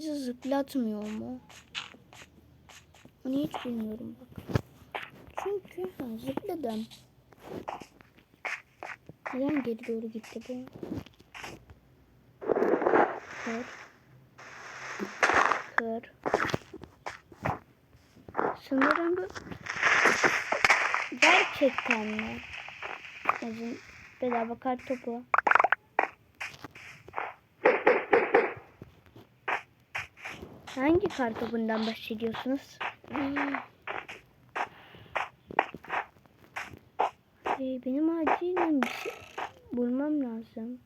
Bizi zıplatmıyor mu? Onu hiç bilmiyorum bak. Çünkü ha, zıpladım. Neden geri doğru gitti bu? Kır. Kır. Sanırım bu gerçekten mi? Yazın bedava kart topu. Hangi kart topundan bahsediyorsunuz? Ee, benim acilen bir şey bulmam lazım.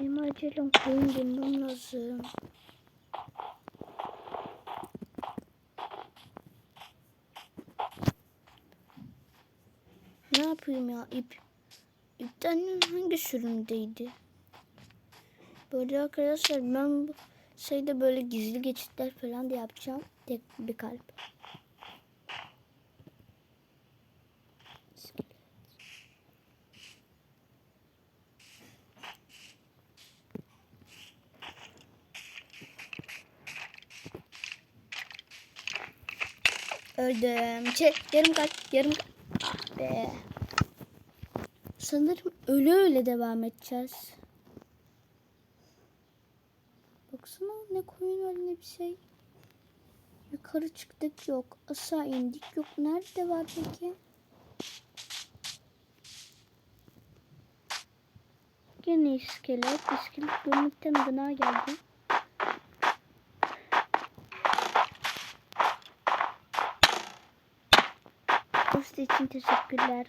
Benim acilen koyun bulmam lazım. Ne yapayım ya ip? İpten hangi sürümdeydi? Böyle arkadaşlar ben şeyde böyle gizli geçitler falan da yapacağım. Tek bir kalp. Öldüm. Şey, yarım kalp, yarım kalp. Ah be. Sanırım öyle öyle devam edeceğiz. Baksana ne koyun var ne bir şey. Yukarı çıktık yok. Aşağı indik yok. Nerede var peki? Gene iskelet. İskelet görmekten gına geldi. Dost için teşekkürler.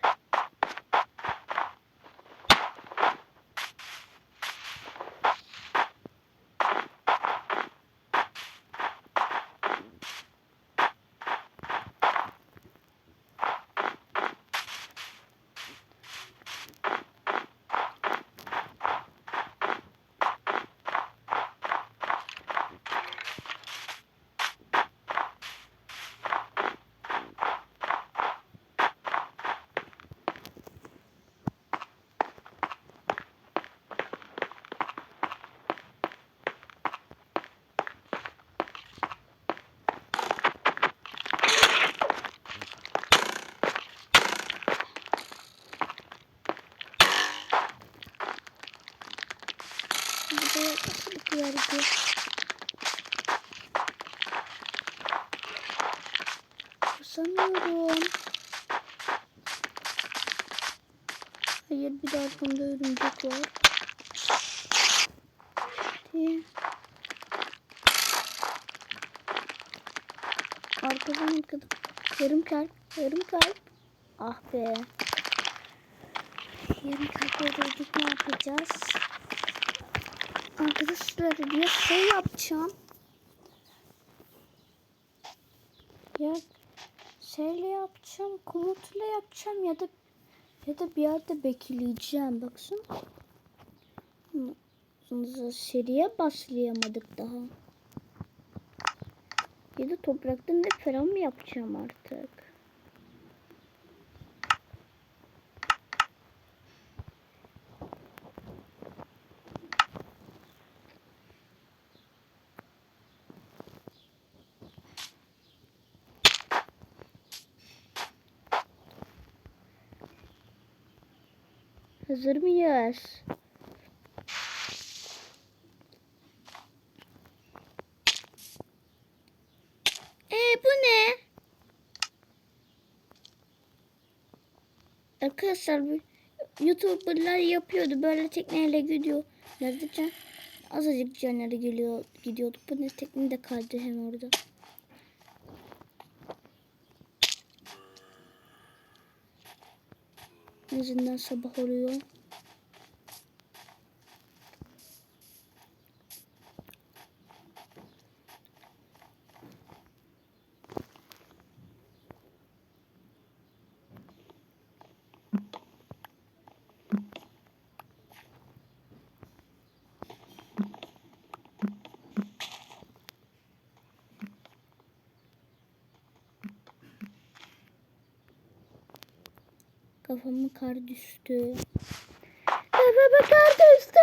Burada nasıl bir yerdi? Sanıyorum. Hayır bir de arkamda örümcek var. Hadi. Arkadan arkadan. Yarım kalp. Yarım kalp. Ah be. Yarım kalp öldürdük ne yapacağız? Arkadaşlar bir şey yapacağım. Ya şeyle yapacağım, komutla yapacağım ya da ya da bir yerde bekleyeceğim. Baksın. Seriye başlayamadık daha. Ya da topraktan da falan mı yapacağım artık? Hazır mıyız? Ee bu ne? Arkadaşlar YouTuber'lar yapıyordu böyle tekneyle gidiyor. Can? Azıcık canları geliyor gidiyorduk. Bu ne tekne de kaldı hem orada. En azından sabah oluyor. Kafamı kar düştü. Kafama kar düştü.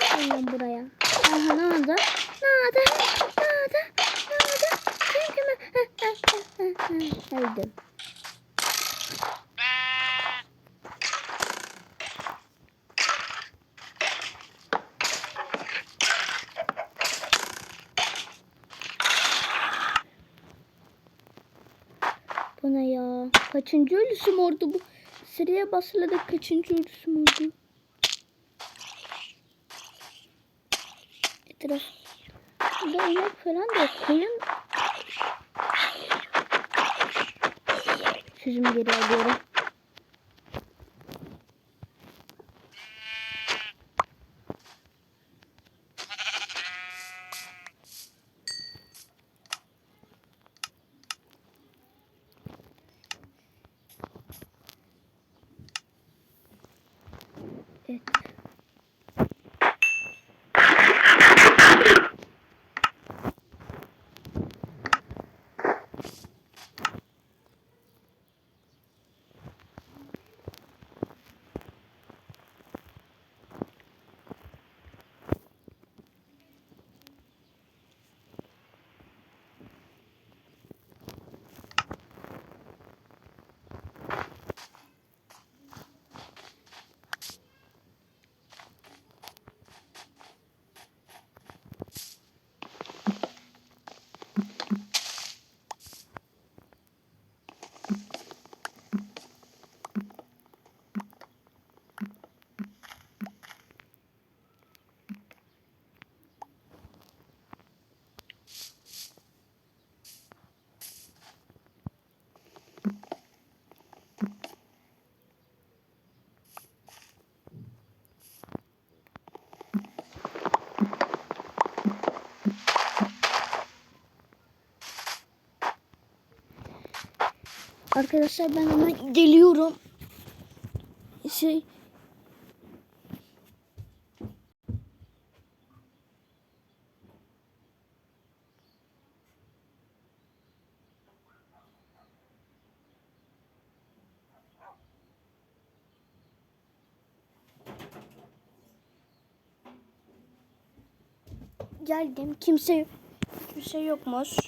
Geliyorum buraya. Aha ne oldu? Ne oldu? Ne oldu? Ne oldu? Öldüm. Kaçıncı ölüsüm oldu bu? Sıraya basılarak kaçıncı ölüsüm oldu? Etraf. Burada inek falan da. Koyun. Sözümü geri alıyorum. Arkadaşlar ben hemen geliyorum. Şey Geldim. Kimse kimse yokmuş.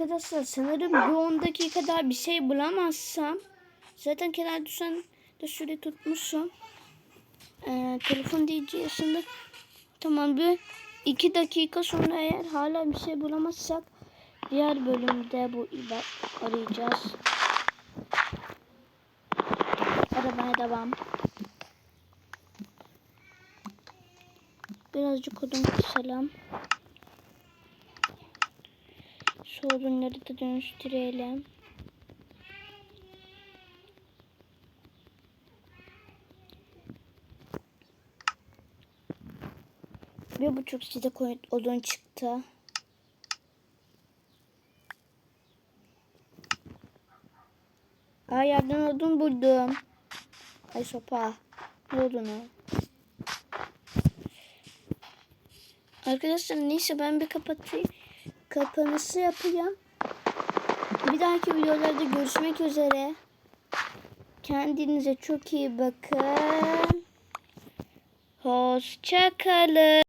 Arkadaşlar sanırım bir 10 dakika daha bir şey bulamazsam zaten kenar düşen de süre tutmuşum. Ee, telefon DJ'sinde tamam bir 2 dakika sonra eğer hala bir şey bulamazsak diğer bölümde bu arayacağız. Aramaya devam. Birazcık odun kısalım. Şu odunları da dönüştürelim. Bir buçuk koyun odun çıktı. Aa yerden odun buldum. Ay sopa. Ne odunu? Arkadaşlar neyse ben bir kapatayım. Kapanışı yapacağım. Bir dahaki videolarda görüşmek üzere. Kendinize çok iyi bakın. Hoşçakalın.